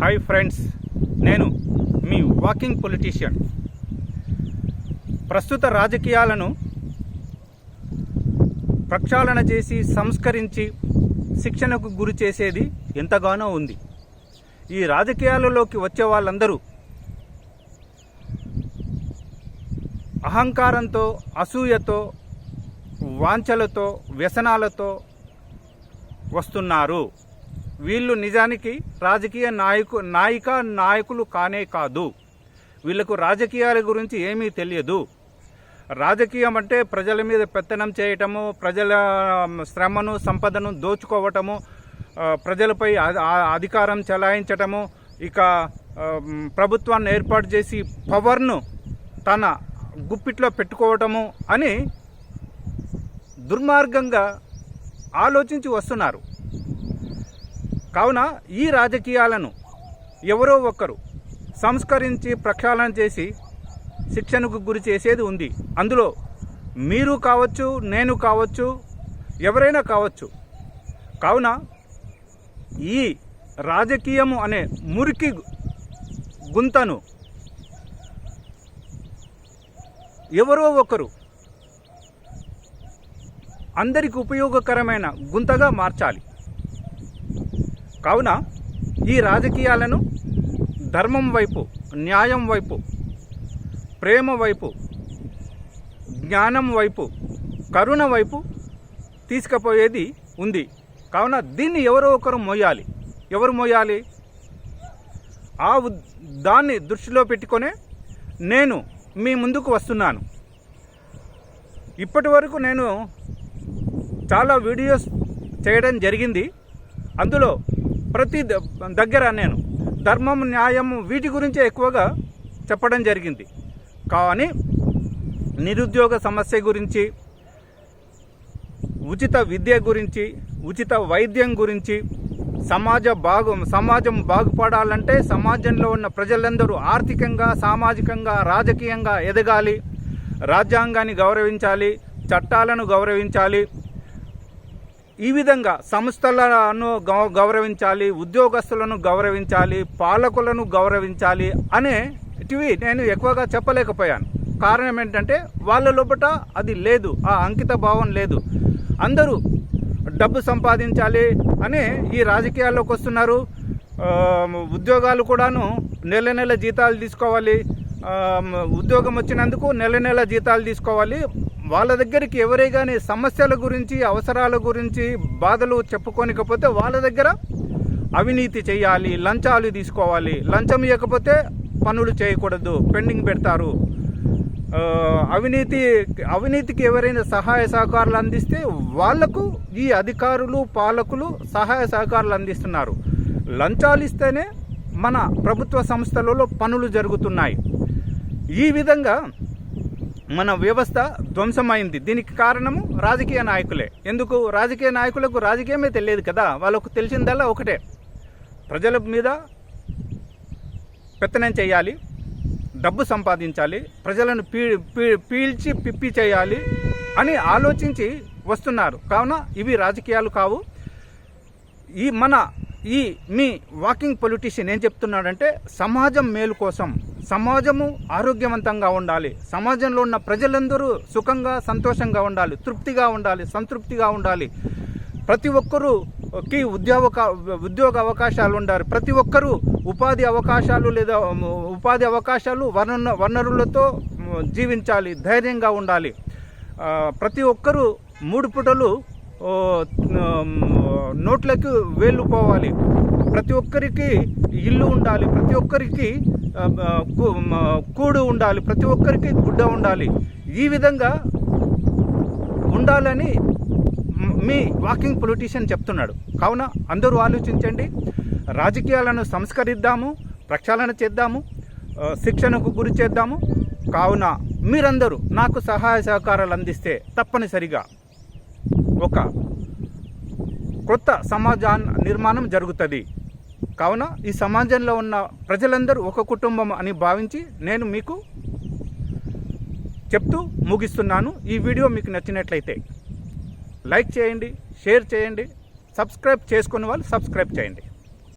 Hi friends నేను మీ walking politician. ప్రస్తుత రాజకీయాలను ప్రక్షాళన చేసి సంస్కరించి శిక్షణకు గురి చేసేది ఎంతగానో ఉంది. ఈ రాజకీయాలలోకి వచ్చే వాళ్ళందరూ అహంకారంతో అసూయతో వాంఛలతో వ్యసనాలతో వస్తున్నారు. వీళ్ళు నిజానికి రాజకీయ నాయకు నాయిక నాయకులు కానే కాదు. వీళ్ళకు రాజకీయాల గురించి ఏమీ తెలియదు. రాజకీయం అంటే ప్రజల మీద పెత్తనం చేయటము ప్రజల శ్రమను సంపదను దోచుకోవటము ప్రజలపై అధికారం చెలాయించటము ఇక ప్రభుత్వాన్ని ఏర్పాటు చేసి పవర్ను తన గుప్పిట్లో పెట్టుకోవటము అని దుర్మార్గంగా ఆలోచించి వస్తున్నారు. కావున ఈ రాజకీయాలను ఎవరో ఒక్కరు సంస్కరించి ప్రక్షాళన చేసి శిక్షణకు గురి చేసేది ఉంది. అందులో మీరు కావచ్చు నేను కావచ్చు ఎవరైనా కావచ్చు. కావున ఈ రాజకీయము అనే మురికి గుంతను ఎవరో ఒకరు అందరికి ఉపయోగకరమైన గుంతగా మార్చాలి. కావున ఈ రాజకీయాలను ధర్మం వైపు న్యాయం వైపు ప్రేమ వైపు జ్ఞానం వైపు కరుణ వైపు తీసుకుపోయేది ఉంది. కావున దీన్ని ఎవరో ఒకరు మోయాలి. ఎవరు మోయాలి? ఆ దాన్ని దృష్టిలో పెట్టుకొనే నేను మీ ముందుకు వస్తున్నాను. ఇప్పటి వరకు నేను చాలా వీడియోస్ చేయడం జరిగింది. అందులో ప్రతి ద- దగ్గర నేను ధర్మం న్యాయం వీటి గురించే ఎక్కువగా చెప్పడం జరిగింది. కానీ నిరుద్యోగ సమస్య గురించి ఉచిత విద్య గురించి ఉచిత వైద్యం గురించి సమాజ బాగు సమాజం బాగుపడాలంటే సమాజంలో ఉన్న ప్రజలందరూ ఆర్థికంగా సామాజికంగా రాజకీయంగా ఎదగాలి. రాజ్యాంగాన్ని గౌరవించాలి. చట్టాలను గౌరవించాలి. ఈ విధంగా సంస్థలను గౌ- గౌరవించాలి ఉద్యోగస్తులను గౌరవించాలి పాలకులను గౌరవించాలి అనేటివి నేను ఎక్కువగా చెప్పలేకపోయాను. కారణం ఏంటంటే వాళ్ళ లోపట అది లేదు ఆ అంకిత భావం లేదు. అందరూ డబ్బు సంపాదించాలి అని ఈ రాజకీయాల్లోకి వస్తున్నారు. ఉద్యోగాలు కూడాను నెల నెల జీతాలు తీసుకోవాలి. ఉద్యోగం వచ్చినందుకు నెల నెల జీతాలు తీసుకోవాలి. వాళ్ళ దగ్గరికి ఎవరే కానీ సమస్యల గురించి అవసరాల గురించి బాధలు చెప్పుకోనికపోతే వాళ్ళ దగ్గర అవినీతి చేయాలి లంచాలు తీసుకోవాలి. లంచం ఇవ్వకపోతే పనులు చేయకూడదు పెండింగ్ పెడతారు. అవినీతి అవినీతికి ఎవరైనా సహాయ సహకారాలు అందిస్తే వాళ్ళకు ఈ అధికారులు పాలకులు సహాయ సహకారాలు అందిస్తున్నారు. లంచాలు ఇస్తేనే మన ప్రభుత్వ సంస్థలలో పనులు జరుగుతున్నాయి. ఈ విధంగా మన వ్యవస్థ ధ్వంసమైంది. దీనికి కారణము రాజకీయ నాయకులే. ఎందుకు? రాజకీయ నాయకులకు రాజకీయమే తెలియదు కదా. వాళ్ళకు తెలిసిందల్లా ఒకటే. ప్రజల మీద పెత్తనం చేయాలి డబ్బు సంపాదించాలి ప్రజలను పీ పీ- పీల్చి పిప్పి చేయాలి అని ఆలోచించి వస్తున్నారు. కావున ఇవి రాజకీయాలు కావు. ఈ మన ఈ మీ వాకింగ్ పొలిటీషియన్ ఏం చెప్తున్నాడంటే సమాజం మేలు కోసం సమాజము ఆరోగ్యవంతంగా ఉండాలి. సమాజంలో ఉన్న ప్రజలందరూ సుఖంగా సంతోషంగా ఉండాలి. తృప్తిగా ఉండాలి సంతృప్తిగా ఉండాలి. ప్రతి ఒక్కరుకి ఉద్యోగ ఉద్యోగ అవకాశాలు ఉండాలి. ప్రతి ఒక్కరూ ఉపాధి అవకాశాలు లేదా ఉపాధి అవకాశాలు వనరు వనరులతో జీవించాలి ధైర్యంగా ఉండాలి. ప్రతి ఒక్కరూ మూడు పూటలు నోట్లకు వేళ్ళు పోవాలి. ప్రతి ఒక్కరికి ఇల్లు ఉండాలి. ప్రతి ఒక్కరికి కూడు ఉండాలి ప్రతి ఒక్కరికి గుడ్డ ఉండాలి. ఈ విధంగా ఉండాలని మీ వాకింగ్ పొలిటీషియన్ చెప్తున్నాడు. కావున అందరూ ఆలోచించండి. రాజకీయాలను సంస్కరిద్దాము ప్రక్షాళన చేద్దాము శిక్షణకు గురి చేద్దాము. కావున మీరందరూ నాకు సహాయ సహకారాలు అందిస్తే తప్పనిసరిగా ఒక కొత్త సమాజ నిర్మాణం జరుగుతుంది. కావున ఈ సమాజంలో ఉన్న ప్రజలందరూ ఒక కుటుంబం అని భావించి నేను మీకు చెప్తూ ముగిస్తున్నాను. ఈ వీడియో మీకు నచ్చినట్లయితే లైక్ చేయండి షేర్ చేయండి సబ్స్క్రైబ్ చేసుకునే వాళ్ళు సబ్స్క్రైబ్ చేయండి.